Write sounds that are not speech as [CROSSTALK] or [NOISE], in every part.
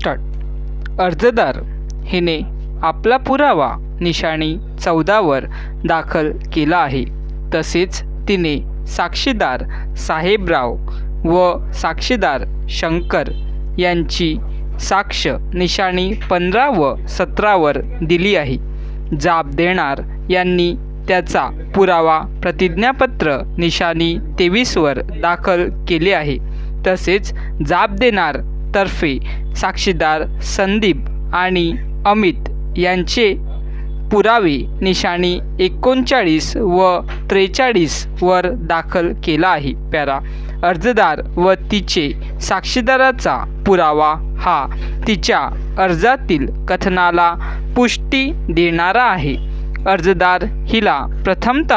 Start अर्जदार हिने आपला पुरावा निशाणी चौदावर दाखल केला आहे. तसेच तिने साक्षीदार साहेबराव व साक्षीदार शंकर यांची साक्ष निशाणी पंधरा व सतरावर दिली आहे. जाब देणार यांनी त्याचा पुरावा प्रतिज्ञापत्र निशाणी तेवीसवर दाखल केले आहे. तसेच जाब देणार तर्फे साक्षीदार संदीप आणि अमित यांचे पुरावे निशाणी एकोणचाळीस व त्रेचाळीस वर दाखल केला आहे. पॅरा अर्जदार व तिचे साक्षीदाराचा पुरावा हा तिच्या अर्जातील कथनाला पुष्टी देणारा आहे. अर्जदार हिला प्रथमत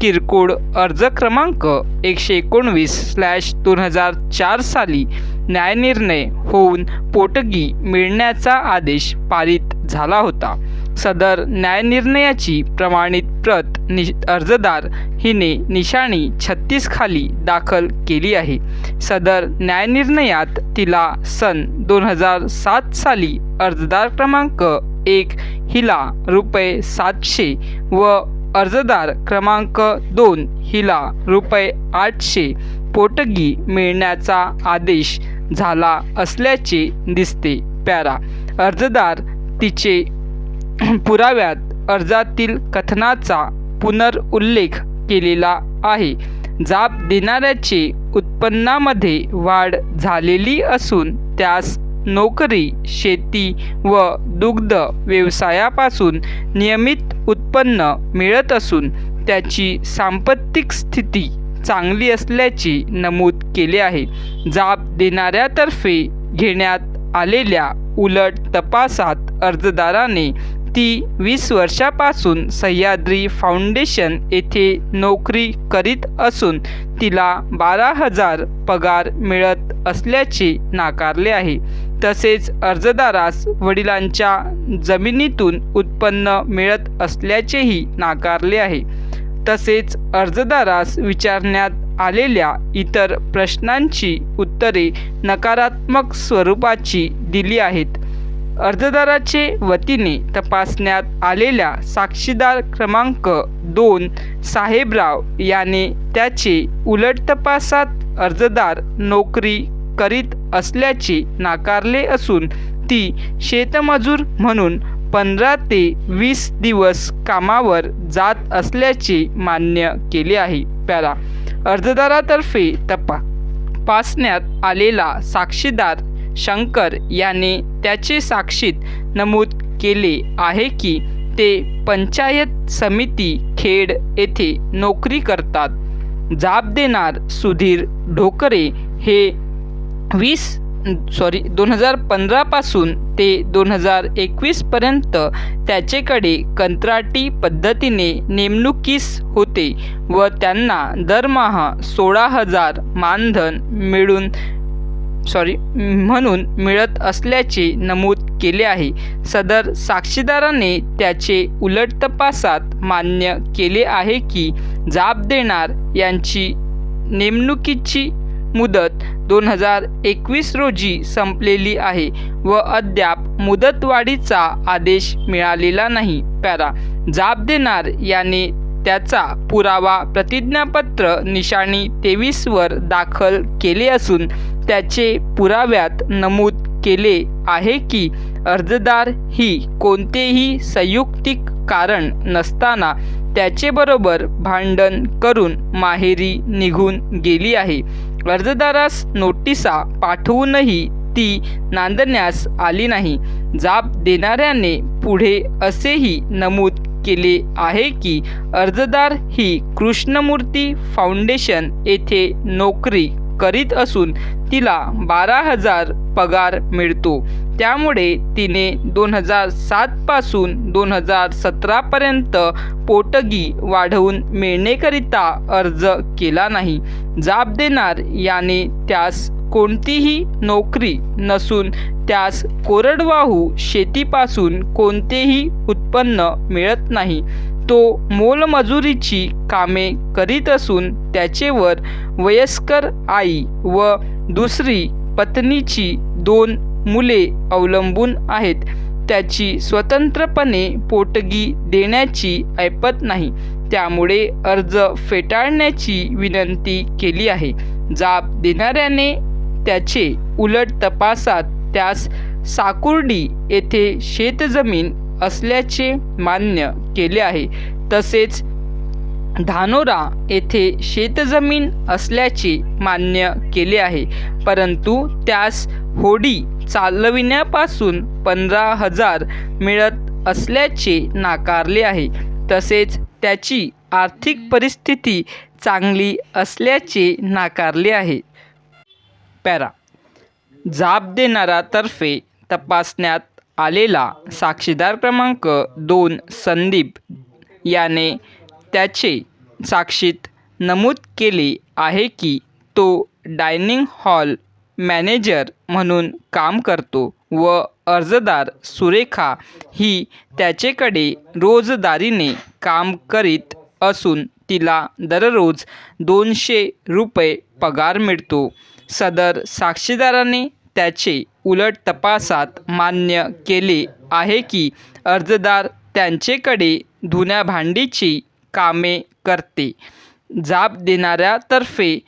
किरकोळ अर्ज क्रमांक एकशे एकोणवीस स्लॅश दोन हजार चार साली न्यायनिर्णय होऊन पोटगी मिळण्याचा आदेश पारित झाला होता. सदर न्यायनिर्णयाची प्रमाणित प्रत नि अर्जदार हिने निशाणी छत्तीस खाली दाखल केली आहे. सदर न्यायनिर्णयात तिला सन दोन हजार सात साली अर्जदार क्रमांक एक हिला रुपये सातशे व अर्जदार क्रमांक दोन हिला रुपये आठशे पोटगी मिळण्याचा आदेश झाला असल्याचे दिसते. पॅरा अर्जदार तिचे [CLEARS THROAT] पुराव्यात अर्जातील कथनाचा पुनर्उल्लेख केलेला आहे. जाब देणाऱ्याचे उत्पन्नामध्ये वाढ झालेली असून त्यास नोकरी शेती व दुग्ध व्यवसायापासून नियमित उत्पन्न मिळत असून त्याची सांपत्तिक स्थिती चांगली असल्याचे नमूद केले आहे. जाब देणाऱ्यातर्फे घेण्यात आलेल्या उलट तपासात अर्जदाराने ती वीस वर्षापासून सह्याद्री फाउंडेशन येथे नोकरी करीत असून तिला बारा हजार पगार मिळत असल्याचे नाकारले आहे. तसेच अर्जदारास वडिलांच्या जमिनीतून उत्पन्न मिळत असल्याचेही नाकारले आहे. तसेच अर्जदारास विचारण्यात आलेल्या इतर प्रश्नांची उत्तरे नकारात्मक स्वरूपाची दिली आहेत. अर्जदाराचे वतीने तपासण्यात आलेल्या साक्षीदार क्रमांक दोन साहेबराव याने त्याचे उलट तपासात अर्जदार नोकरी करीत असल्याचे नाकारले असून ती शेतमजूर म्हणून पंधरा ते वीस दिवस कामावर जात असल्याचे मान्य केले आहे. पॅरा अर्जदारातर्फे तपा. पासण्यात आलेला साक्षीदार शंकर याने त्याचे साक्षीत नमूद केले आहे की ते पंचायत समिती खेड येथे नोकरी करतात. जाब देणार सुधीर ढोकरे हे वीस सॉरी दोन हजार पंधरापासून ते दोन हजार एकवीसपर्यंत त्याचेकडे कंत्राटी पद्धतीने नेमणुकीस होते व त्यांना दरमहा सोळा हजार मानधन मिळून सॉरी म्हणून मिळत असल्याचे नमूद केले आहे. सदर साक्षीदाराने त्याचे उलट तपासात मान्य केले आहे की जाब देणार यांची नेमणुकीची मुदत दोन हजार एकवीस रोजी संपलेली आहे व अद्याप मुदतवाढीचा आदेश मिळालेला नाही. पॅरा जाब देणार याने त्याचा पुरावा प्रतिज्ञापत्र निशाणी तेवीसवर दाखल केले असून त्याचे पुराव्यात नमूद केले आहे की अर्जदार ही कोणतेही संयुक्तिक कारण नसताना त्याचेबरोबर भांडण करून माहेरी निघून गेली आहे. अर्जदारास नोटिसा पाठवूनही ती नांदण्यास आली नाही. जाब देणाऱ्याने पुढे असेही नमूद केले आहे की अर्जदार ही कृष्णमूर्ती फाउंडेशन येथे नोकरी करीत असून तिला बारा हजार पगार मिळतो. त्यामुळे तिने दोन हजार सातपासून दोन हजार सतरापर्यंत पोटगी वाढवून मिळणेकरिता अर्ज केला नाही. जाब देणार याने त्यास कोणतीही नोकरी नसून त्यास कोरडवाहू शेतीपासून कोणतेही उत्पन्न मिळत नाही. तो मोलमजुरीची कामे करीत असून त्याचेवर वयस्कर आई व दुसरी पत्नीची दोन मुले अवलंबून आहेत. त्याची स्वतंत्रपणे पोटगी देण्याची ऐपत नाही. त्यामुळे अर्ज फेटाळण्याची विनंती केली आहे. जाब देणाऱ्याने त्याचे उलट तपासात त्यास साकुर्डी येथे शेतजमीन असल्याचे मान्य केले आहे. तसेच धानोरा येथे शेतजमीन असल्याचे मान्य केले आहे. परंतु त्यास होडी चालविण्यापासून पंधरा हजार मिळत असल्याचे नाकारले आहे. तसेच त्याची आर्थिक परिस्थिती चांगली असल्याचे नाकारले आहे. पॅरा. जाब देणारातर्फे तपासण्यात आलेला साक्षीदार क्रमांक दोन संदीप याने त्याचे साक्षीत नमूद केले आहे की तो डायनिंग हॉल मॅनेजर म्हणून काम करतो व अर्जदार सुरेखा ही त्याचेकडे रोजदारीने काम करीत असून तिला दररोज दोनशे रुपये पगार मिळतो. सदर साक्षीदाराने त्याचे उलट तपासात मान्य केले आहे की अर्जदार त्यांचेकडे धुण्या भांडीची कामे करते. जाब देणाऱ्यातर्फे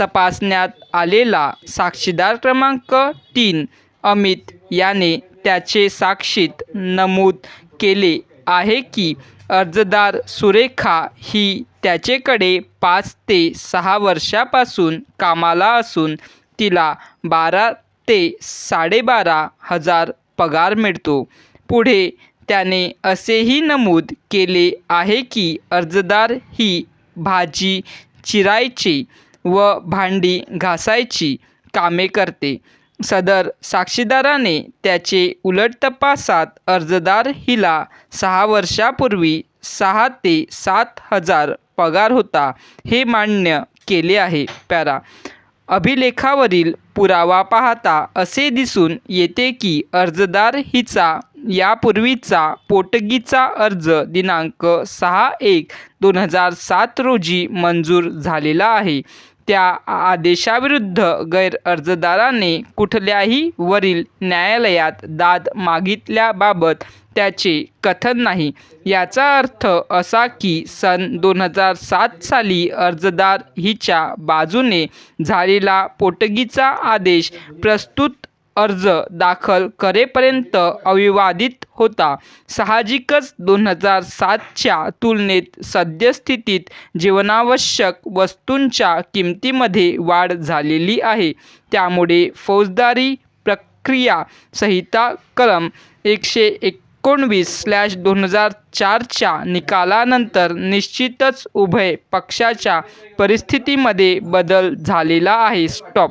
तपासण्यात आलेला साक्षीदार क्रमांक तीन अमित याने त्याचे साक्षीत नमूद केले आहे की अर्जदार सुरेखा ही त्याचेकडे पाच ते सहा वर्षापासून कामाला असून तिला बारा ते साडेबारा हजार पगार मिळतो. पुढे त्याने असेही नमूद केले आहे की अर्जदार ही भाजी चिरायची व भांडी घासायची कामे करते. सदर साक्षीदाराने त्याचे उलट तपासात अर्जदार हिला सहा वर्षापूर्वी सहा ते सात हजार पगार होता हे मान्य केले आहे. पॅरा अभिलेखावरील पुरावा पाहता असे दिसून येते की अर्जदार हिचा यापूर्वीचा पोटगीचा अर्ज दिनांक सहा एक दोन हजार सात रोजी मंजूर झालेला आहे. त्या आदेशाविरुद्ध गैर अर्जदाराने कुठल्याही वरील न्यायालयात दाद मागितल्याबाबत त्याचे कथन नाही. याचा अर्थ असा की सन दोन हजार सात साली अर्जदार हिच्या बाजूने झालेला पोटगीचा आदेश प्रस्तुत अर्ज दाखल करेपर्यंत अविवादित होता. साहजिकच दोन हजार सातच्या तुलनेत सद्यस्थितीत जीवनावश्यक वस्तूंच्या किमतीमध्ये वाढ झालेली आहे. त्यामुळे फौजदारी प्रक्रिया संहिता कलम एकशे एकोणवीस स्लॅश दोन हजार चारच्या निकालानंतर निश्चितच उभय पक्षाच्या परिस्थितीमध्ये बदल झालेला आहे. स्टॉप.